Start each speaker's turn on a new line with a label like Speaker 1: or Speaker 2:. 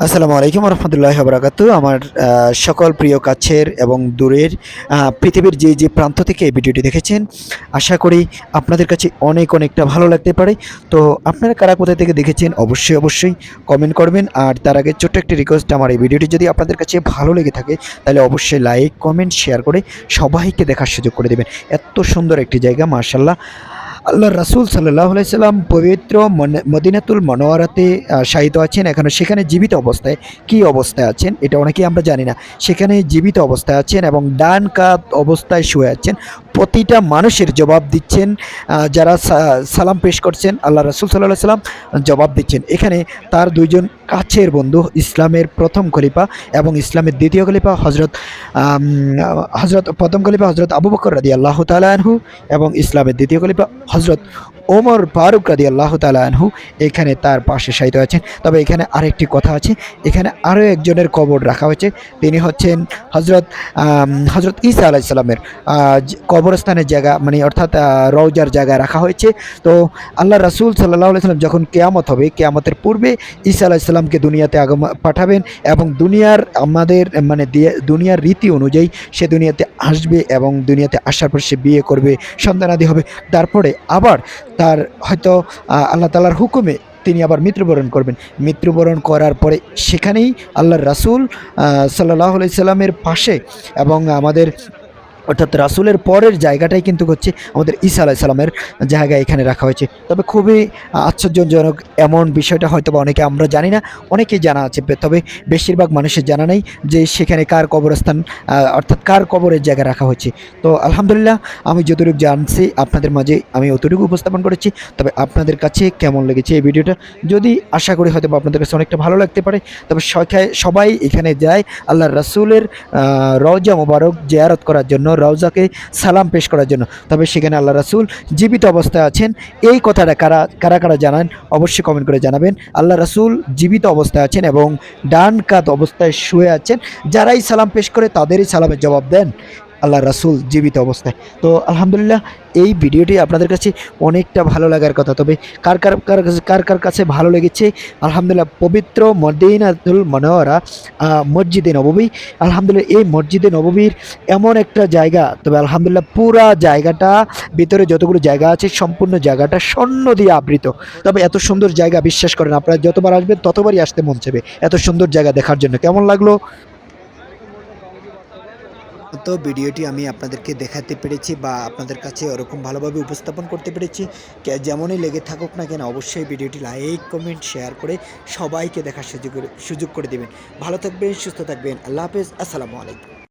Speaker 1: আসসালামু আলাইকুম রহমতুল্লাহ বরাকাত আমার সকল প্রিয় কাছের এবং দূরের পৃথিবীর যে যে প্রান্ত থেকে এই ভিডিওটি দেখেছেন, আশা করি আপনাদের কাছে অনেক অনেকটা ভালো লাগতে পারে। তো আপনারা কারা কোথা থেকে দেখেছেন, অবশ্যই অবশ্যই কমেন্ট করবেন। আর তার আগে ছোট্ট একটি রিকোয়েস্ট আমার এই ভিডিওটি যদি আপনাদের কাছে ভালো লেগে থাকে, তাহলে অবশ্যই লাইক কমেন্ট শেয়ার করে সবাইকে দেখার সুযোগ করে দেবেন। এত সুন্দর একটি জায়গা মার্শাল্লাহ আল্লাহ রাসুল সাল্লাহ সাল্লাম পবিত্র মদিনাতুল মনোয়ারাতে শায়িত আছেন। এখানে সেখানে জীবিত অবস্থায়। কি অবস্থায় আছেন? এটা অনেকেই আমরা জানি না। সেখানে জীবিত অবস্থায় আছেন এবং ডান কাত অবস্থায় শুয়ে আছেন। প্রতিটা মানুষের জবাব দিচ্ছেন যারা সালাম পেশ করছেন, আল্লাহ রাসুল সাল্লাহ সাল্লাম জবাব দিচ্ছেন। এখানে তার দুইজন কাছের বন্ধু, ইসলামের প্রথম খলিফা এবং ইসলামের দ্বিতীয় খলিফা হজরত হজরত প্রথম খলিফা হজরত আবু বকর রাদি আল্লাহ তালাহু এবং ইসলামের দ্বিতীয় খলিফা হজরত ওমর ফারুক রাদি আল্লাহ তালাহু এখানে তার পাশে শায়িত আছেন। তবে এখানে আরেকটি কথা আছে, এখানে আরও একজনের কবর রাখা হয়েছে। তিনি হচ্ছেন হজরত হজরত ঈসা আলাইসাল্লামের কবরস্থানের জায়গা মানে অর্থাৎ রওজার জায়গায় রাখা হয়েছে। তো আল্লাহ রাসুল সাল্লাহ সাল্লাম যখন কেয়ামত হবে, কেয়ামতের পূর্বে ঈসা আলাইসাল্লামকে দুনিয়াতে আগম, পাঠাবেন এবং দুনিয়ার আমাদের মানে দুনিয়ার রীতি অনুযায়ী সে দুনিয়াতে আসবে এবং দুনিয়াতে আসার পর সে বিয়ে করবে, সন্তানাদি হবে। তারপরে আবার তার হয়তো আল্লাহ তালার হুকুমে তিনি আবার মৃত্যুবরণ করবেন। মৃত্যুবরণ করার পরে সেখানেই আল্লাহর রাসুল সাল্লাহ আলাইসাল্লামের পাশে এবং আমাদের অর্থাৎ রাসুলের পরের জায়গাটাই কিন্তু হচ্ছে আমাদের ঈসা আলাহ সাল্লামের জায়গা এখানে রাখা হয়েছে। তবে খুবই আশ্চর্যজনক এমন বিষয়টা হয়তো বা অনেকে আমরা জানি না, অনেকেই জানা আছে। তবে বেশিরভাগ মানুষের জানা নেই যে সেখানে কার কবরস্থান অর্থাৎ কার কবরের জায়গা রাখা হয়েছে। তো আলহামদুলিল্লাহ আমি যতটুকু জানছি আপনাদের মাঝে আমি অতটুকু উপস্থাপন করেছি। তবে আপনাদের কাছে কেমন লেগেছে এই ভিডিওটা? যদি আশা করি হয়তো আপনাদের কাছে অনেকটা ভালো লাগতে পারে, তবে সবাই এখানে যায় আল্লাহ রাসুলের রওজা মোবারক জিয়ারত করার জন্য। রওজাকে সালাম পেশ করার জন্য। তবে সেখানে আল্লাহ রাসুল জীবিত অবস্থায় আছেন। এই কথাটা কারা কারা কারা জানান অবশ্যই কমেন্ট করে জানাবেন। আল্লাহ রাসুল জীবিত অবস্থায় আছেন এবং ডান কাত অবস্থায় শুয়ে আছেন। যারাই সালাম পেশ করে তাদেরই সালামের জবাব দেন। আল্লাহ রাসুল জীবিত অবস্থায়। তো আলহামদুলিল্লাহ এই ভিডিওটি আপনাদের কাছে অনেকটা ভালো লাগার কথা। তবে কার কার কার কাছে- কার কার কাছে ভালো লেগেছে? আলহামদুলিল্লাহ পবিত্র মদিনাতুল মনোয়ারা মসজিদে নববী আলহামদুলিল্লাহ এই মসজিদে নববীর এমন একটা জায়গা, তবে আলহামদুলিল্লাহ পুরা জায়গাটা, ভিতরে যতগুলো জায়গা আছে, সম্পূর্ণ জায়গাটা স্বর্ণ দিয়ে আবৃত। তবে এত সুন্দর জায়গা, বিশ্বাস করেন, আপনারা যতবার আসবেন ততবারই আসতে মন চাইবে। এত সুন্দর জায়গা দেখার জন্য। কেমন লাগল? তো ভিডিওটি আমি আপনাদেরকে দেখাতে পেরেছি বা আপনাদের কাছে ওরকম ভালোভাবে উপস্থাপন করতে পেরেছি। যেমনই লেগে থাকুক না কেন, অবশ্যই ভিডিওটি লাইক, কমেন্ট, শেয়ার করে সবাইকে দেখার সুযোগ সুযোগ করে দেবেন। ভালো থাকবেন, সুস্থ থাকবেন। আল্লাহ হাফেজ। আসসালামু আলাইকুম।